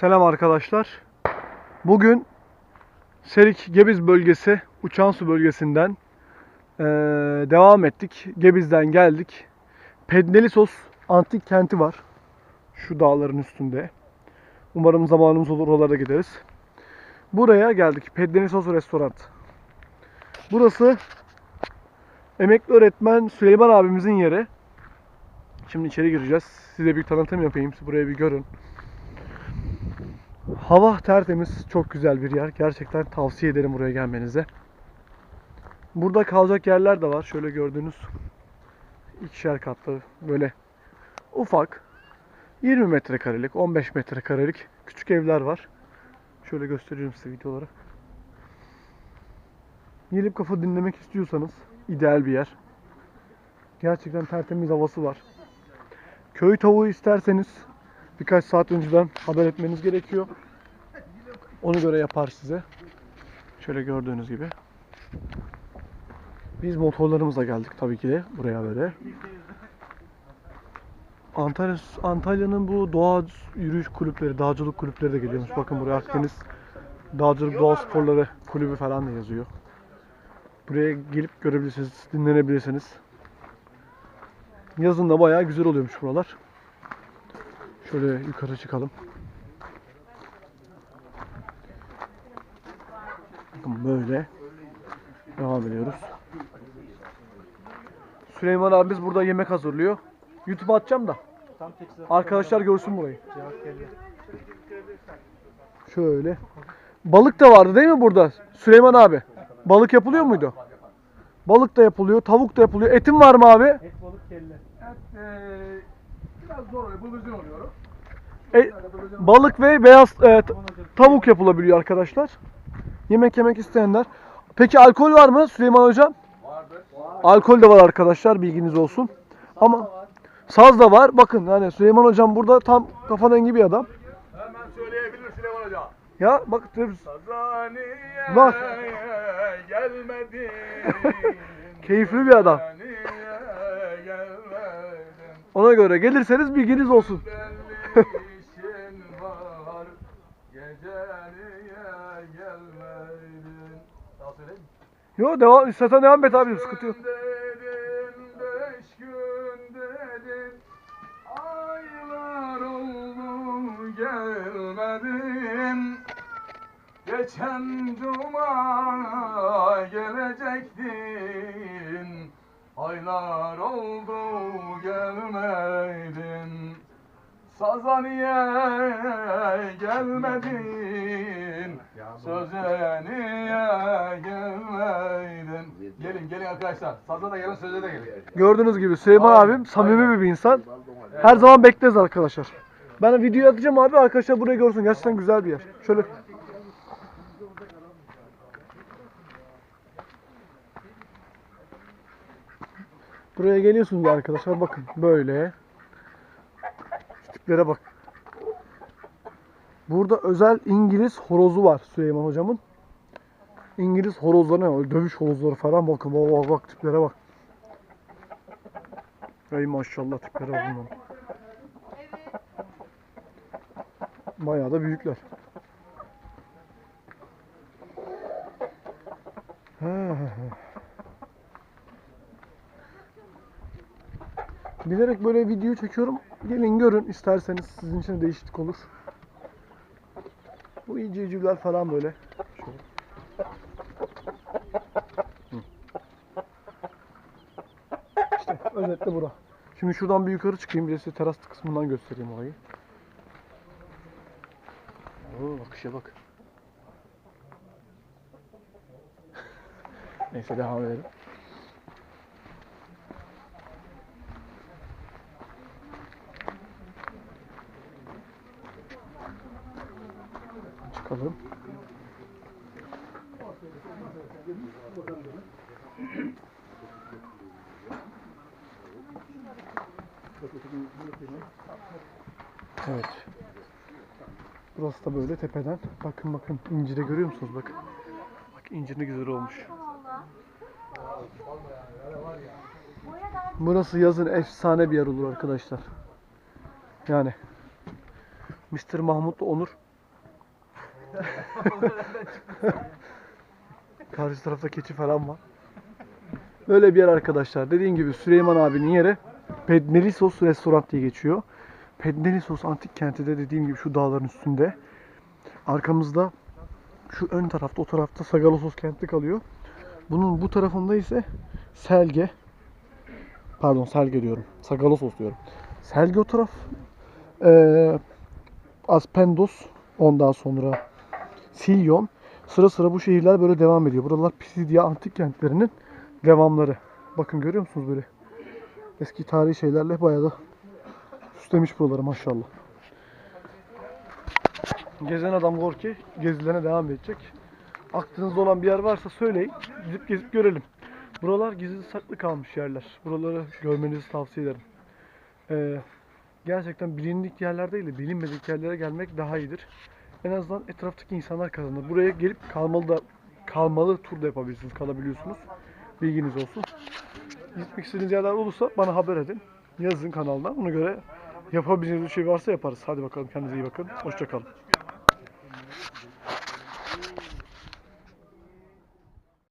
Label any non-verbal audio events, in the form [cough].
Selam arkadaşlar. Bugün Serik Gebiz bölgesi, Uçansu bölgesinden eee, devam ettik. Gebiz'den geldik. Pednelisos antik kenti var. Şu dağların üstünde. Umarım zamanımız olur oralara gideriz. Buraya geldik. Pednelisos Restoran. Burası emekli öğretmen Süleyman abimizin yeri. Şimdi içeri gireceğiz. Size bir tanıtım yapayım. Siz burayı bir görün. Hava tertemiz, çok güzel bir yer. Gerçekten tavsiye ederim buraya gelmenize. Burada kalacak yerler de var. Şöyle gördüğünüz ikişer katlı böyle ufak 20 metrekarelik, 15 metrekarelik küçük evler var. Şöyle gösteriyorum size video olarak. Gelip kafa dinlemek istiyorsanız ideal bir yer. Gerçekten tertemiz havası var. Köy tavuğu isterseniz birkaç saat önceden haber etmeniz gerekiyor. Onu göre yapar size. Şöyle gördüğünüz gibi. Biz motorlarımızla geldik tabii ki de buraya böyle. Antalya, Antalya'nın bu doğa yürüyüş kulüpleri, dağcılık kulüpleri de geliyormuş. Bakın buraya Akdeniz Dağcılık Doğa Sporları Kulübü falan da yazıyor. Buraya gelip görebilirsiniz, dinlenebilirsiniz. Yazın da bayağı güzel oluyormuş buralar. Şöyle yukarı çıkalım. Bakın böyle devam ediyoruz. Süleyman abimiz burada yemek hazırlıyor. YouTube'a atacağım da arkadaşlar görsün burayı. Şöyle. Balık da vardı değil mi burada? Süleyman abi. Balık yapılıyor muydu? Balık da yapılıyor, tavuk da yapılıyor. Etin var mı abi? Et balık kelle. Et eee biraz zor oluyor, bıldırcın oluyor. E, balık ve beyaz e, tavuk yapılabiliyor arkadaşlar. Yemek yemek isteyenler. Peki alkol var mı Süleyman hocam? Vardır. Alkol de var arkadaşlar bilginiz olsun. Ama saz da var. Bakın yani Süleyman hocam burada tam kafa dengi bir adam. Hemen söyleyebilir Süleyman Hoca. Ya bak Sazaniye Bak. gelmedin. Keyifli bir adam. Ona göre gelirseniz bilginiz olsun. Yo devam istersen devam et abi sıkıntı yok. Geçen cuma gelecektin, aylar oldu gelmedin. Sazaniye gelmedin, söze niye gelmedin? Gelin gelin arkadaşlar, saza da gelin söze de gelin. Gördüğünüz gibi Süleyman Aynen, abim samimi aynen. bir insan. Her zaman bekleriz arkadaşlar. Ben video atacağım abi arkadaşlar burayı görsün. Gerçekten güzel bir yer. Şöyle Buraya geliyorsunuz arkadaşlar bakın böyle. Tiplere bak. Burada özel İngiliz horozu var Süleyman hocamın. İngiliz horozları ne? Dövüş horozları falan bakın bak bak bak tiplere bak. Ey maşallah tiplere bak bunların. Bayağı da büyükler. Ha, ha, ha. Bilerek böyle video çekiyorum. Gelin görün isterseniz sizin için de değişiklik olur. Bu ince civcivler falan böyle. Şöyle. İşte özetle bura. Şimdi şuradan bir yukarı çıkayım bir de size teras kısmından göstereyim orayı. Oo bakışa bak. Neyse devam edelim. Çıkalım. Evet. Burası da böyle tepeden. Bakın bakın incire görüyor musunuz? Bakın. Bak incir ne güzel olmuş. Burası yazın efsane bir yer olur arkadaşlar. Yani Mr. Mahmut'la Onur [laughs] Karşı tarafta keçi falan var. Böyle bir yer arkadaşlar. Dediğim gibi Süleyman abinin yeri Pednelisos Restoran diye geçiyor. Pednelisos antik kenti de dediğim gibi şu dağların üstünde. Arkamızda şu ön tarafta o tarafta Sagalassos kenti kalıyor. Bunun bu tarafında ise Selge. Pardon Selge diyorum. Sagalassos diyorum. Selge o taraf. Ee, Aspendos. Ondan sonra Silyon. Sıra sıra bu şehirler böyle devam ediyor. Buralar Pisidia antik kentlerinin devamları. Bakın görüyor musunuz böyle? Eski tarihi şeylerle bayağı da süslemiş buraları maşallah. Gezen adam Gorki gezilerine devam edecek. Aklınızda olan bir yer varsa söyleyin. Gidip gezip görelim. Buralar gizli saklı kalmış yerler. Buraları görmenizi tavsiye ederim. Ee, gerçekten bilindik yerler değil de bilinmedik yerlere gelmek daha iyidir. En azından etraftaki insanlar kazanır. Buraya gelip kalmalı da kalmalı tur da yapabilirsiniz, kalabiliyorsunuz. Bilginiz olsun. Gitmek istediğiniz yerler olursa bana haber edin. Yazın kanaldan. Ona göre yapabileceğiniz bir şey varsa yaparız. Hadi bakalım kendinize iyi bakın. Hoşçakalın.